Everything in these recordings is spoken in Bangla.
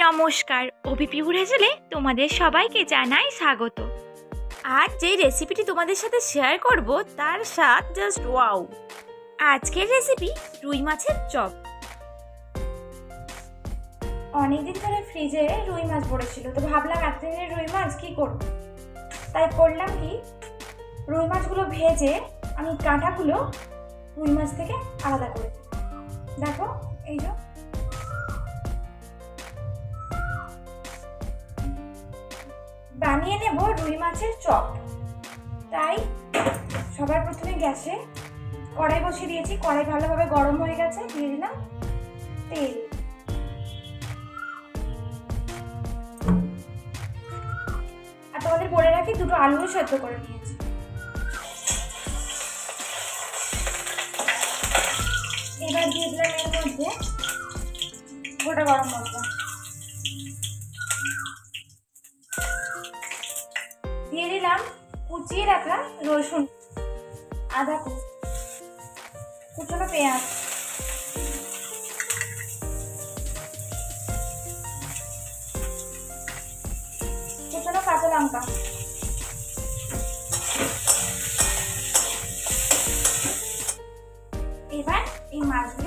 নমস্কার ওবিপি উড়েজলে তোমাদের সবাইকে জানাই স্বাগত। আজ যে রেসিপিটি তোমাদের সাথে শেয়ার করব, তার স্বাদ জাস্ট ওয়াও আজকের রেসিপি রুই মাছের চপ। অনেকদিন ধরে ফ্রিজে রুই মাছ পড়েছিল, তো ভাবলাম এতদিনের রুই মাছ কি করব? তাই করলাম কি, রুই মাছগুলো ভেজে আমি কাঁটাগুলো রুই মাছ থেকে আলাদা করে দেখো, এই যে বানিয়ে নেব রুই মাছের চপ। তাই সবার প্রথমে গ্যাসে কড়াই বসিয়ে দিয়েছি। কড়াই ভালোভাবে গরম হয়ে গেছে, দিয়ে দিলাম তেল। আর তোমাদের বলে রাখি, দুটো আলুও সেদ্ধ করে নিয়েছি। এবার দিয়ে দিলাম এর মধ্যে গোটা গরম মশলা। দিয়ে দিলাম কুচিয়ে রাখা রসুন আদা কুচনো পেঁয়াজ। কুচনো কাঁচা লঙ্কা। এবার এই মাছগুলো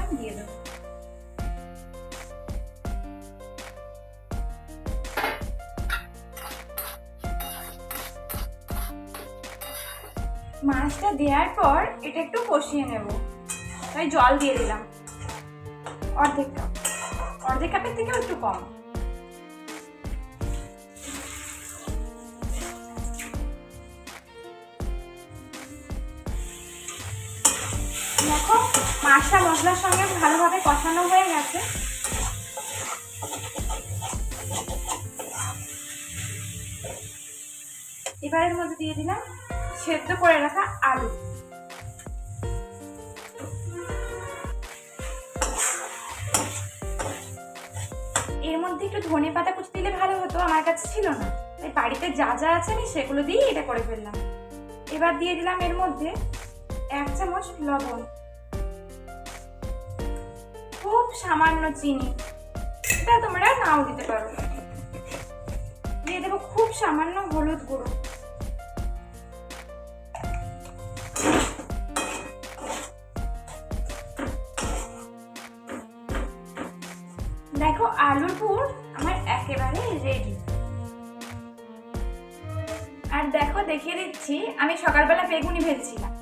মাছটা দেওয়ার পর এটা একটু কষিয়ে নেব। তাই জল দিয়ে দিলাম। অর্ধেক কাপ অর্ধেক কাপের থেকেও একটু কম। দেখো, মাছটা মশলার সঙ্গে ভালোভাবে কষানো হয়ে গেছে। এবারের মধ্যে দিয়ে দিলাম সেদ্ধ করে রাখা আলু। এর মধ্যে একটু ধনে পাতা কুচি দিলে ভালো হতো, আমার কাছে ছিল না। তাই বাড়িতে যা যা আছে আমি সেগুলো দিয়েই এটা করে ফেললাম। এবার দিয়ে দিলাম এর মধ্যে এক চামচ লবণ। খুব সামান্য চিনি। এটা তোমরা নাও দিতে পারো। দিয়ে দেবো খুব সামান্য হলুদ গুঁড়ো। দেখো আলুর পুর আমার একেবারে রেডি আর দেখো, দেখিয়ে দিচ্ছি, আমি সকালবেলা বেগুনি ভেজেছিলাম।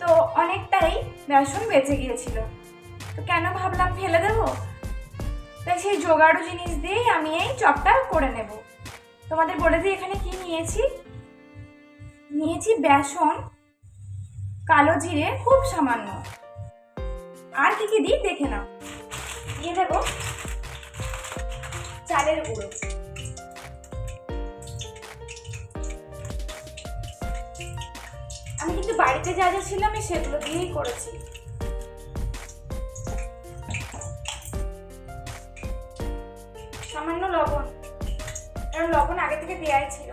তো অনেকটাই বেসন বেঁচে গিয়েছিল। তো কেন ভাবলাম ফেলে দেবো? তাই সেই জোগাড়ো জিনিস দিয়েই আমি এই চপটা করে নেব। তোমাদের বলে দিই, এখানে কি নিয়েছি? নিয়েছি বেসন, কালো জিরে, খুব সামান্য। আর কি কি দিই? দেখে নাও। দিয়ে দেবো চালের গুঁড়ো। আমি কিন্তু বাড়িতে যা যা ছিল আমি সেগুলো দিয়েই করেছি। সামান্য লবণ। কারণ লবণ আগে থেকে দেওয়াই ছিল।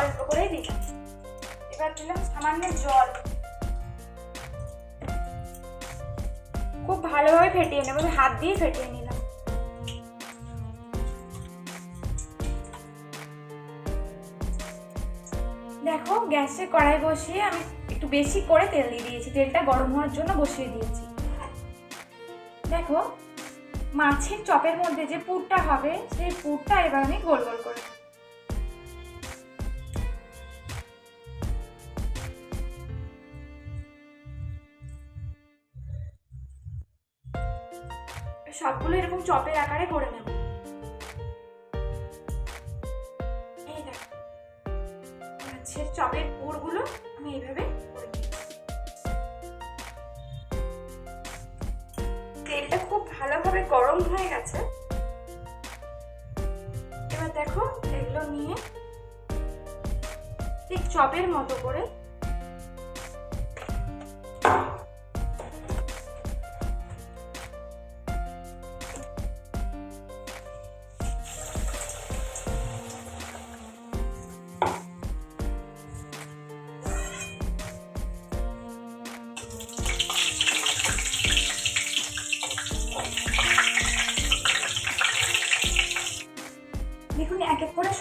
অল্প করেই দিলাম। এবার দিলাম সামান্য জল। খুব ভালোভাবে ফেটিয়ে নেব। হাত দিয়ে ফেটিয়ে নিলাম। দেখো গ্যাসে কড়াই বসিয়ে আমি একটু বেশি করে তেল দিয়ে দিয়েছি। তেলটা গরম হওয়ার জন্য বসিয়ে দিয়েছি। দেখো, মাছের চপের মধ্যে যে পুরটা হবে, সেই পুরটা এবার আমি গোল গোল করে সবগুলো এরকম চপের আকারে করে নেব। মাছের চপের পুরগুলো আমি এইভাবে তেলটা খুব ভালোভাবে গরম হয়ে গেছে। এবার দেখো এগুলো নিয়ে ঠিক চপের মতো করে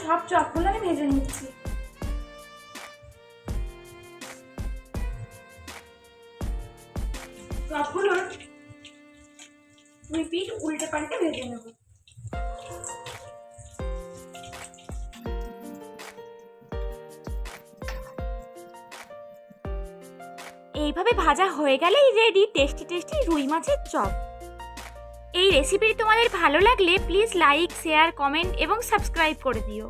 সব চপগুলো আমি ভেজে নিচ্ছি। পিঠ উল্টে পাল্টে ভেজে নেব। এইভাবে ভাজা হয়ে গেলেই রেডি টেস্টি টেস্টি রুই মাছের চপ। এই রেসিপিটি তোমাদের ভালো লাগলে প্লিজ লাইক শেয়ার কমেন্ট এবং সাবস্ক্রাইব করে দিও।